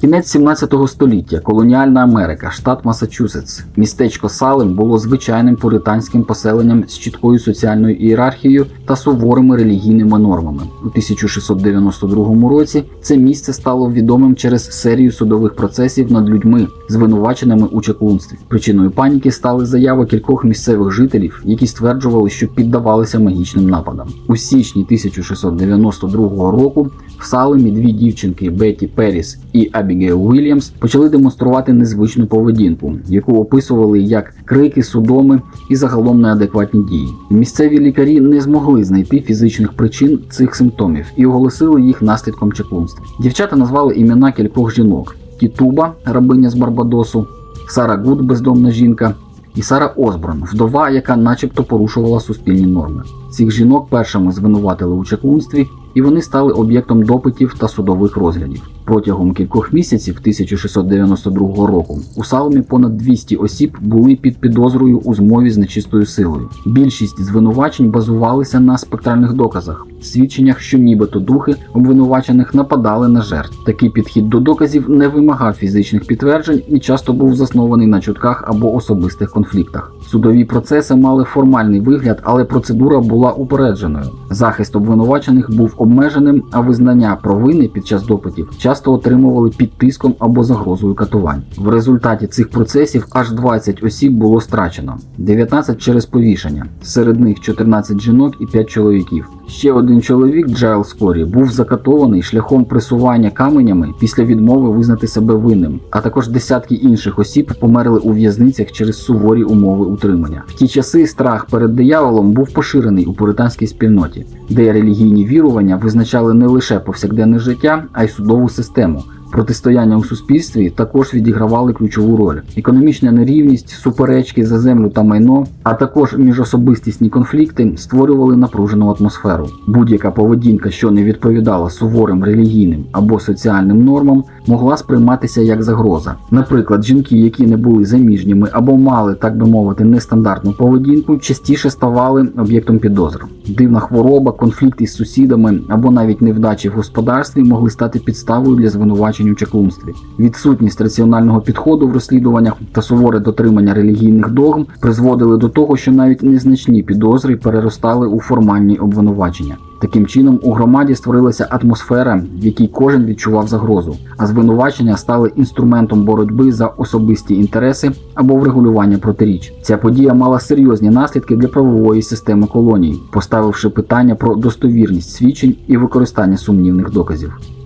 Кінець 17 століття, колоніальна Америка, штат Масачусетс, містечко Салем було звичайним пуританським поселенням з чіткою соціальною ієрархією та суворими релігійними нормами. У 1692 році це місце стало відомим через серію судових процесів над людьми, звинуваченими у чаклунстві. Причиною паніки стали заяви кількох місцевих жителів, які стверджували, що піддавалися магічним нападам. У січні 1692 року в Салемі дві дівчинки Бетті Періс і Абігейл Уільямс почали демонструвати незвичну поведінку, яку описували як крики, судоми і загалом неадекватні дії. Місцеві лікарі не змогли знайти фізичних причин цих симптомів і оголосили їх наслідком чаклунства. Дівчата назвали імена кількох жінок: Тітуба, рабиня з Барбадосу, Сара Гуд, бездомна жінка. І Сара Осборн, вдова, яка начебто порушувала суспільні норми. Цих жінок першими звинуватили у чаклунстві, і вони стали об'єктом допитів та судових розглядів. Протягом кількох місяців 1692 року у Салмі понад 200 осіб були під підозрою у змові з нечистою силою. Більшість звинувачень базувалися на спектральних доказах, свідченнях, що нібито духи обвинувачених нападали на жертв. Такий підхід до доказів не вимагав фізичних підтверджень і часто був заснований на чутках або особистих конфліктах. Судові процеси мали формальний вигляд, але процедура була упередженою. Захист обвинувачених був обмеженим, а визнання провини під час допитів часто отримували під тиском або загрозою катувань. В результаті цих процесів аж 20 осіб було страчено, 19 через повішення, серед них 14 жінок і 5 чоловіків. Ще один чоловік, Джайл Скорі, був закатований шляхом пресування каменями після відмови визнати себе винним, а також десятки інших осіб померли у в'язницях через суворі умови утримання. В ті часи страх перед дияволом був поширений у пуританській спільноті, де релігійні вірування визначали не лише повсякденне життя, а й судову систему. Протистояння у суспільстві також відігравали ключову роль. Економічна нерівність, суперечки за землю та майно, а також міжособистісні конфлікти створювали напружену атмосферу. Будь-яка поведінка, що не відповідала суворим релігійним або соціальним нормам, могла сприйматися як загроза. Наприклад, жінки, які не були заміжніми або мали, так би мовити, нестандартну поведінку, частіше ставали об'єктом підозр. Дивна хвороба, конфлікт із сусідами або навіть невдачі в господарстві могли стати підставою для звинувачень у чаклунстві. Відсутність раціонального підходу в розслідуваннях та суворе дотримання релігійних догм призводили до того, що навіть незначні підозри переростали у формальні обвинувачення. Таким чином, у громаді створилася атмосфера, в якій кожен відчував загрозу, а звинувачення стали інструментом боротьби за особисті інтереси або врегулювання протиріч. Ця подія мала серйозні наслідки для правової системи колонії, поставивши питання про достовірність свідчень і використання сумнівних доказів.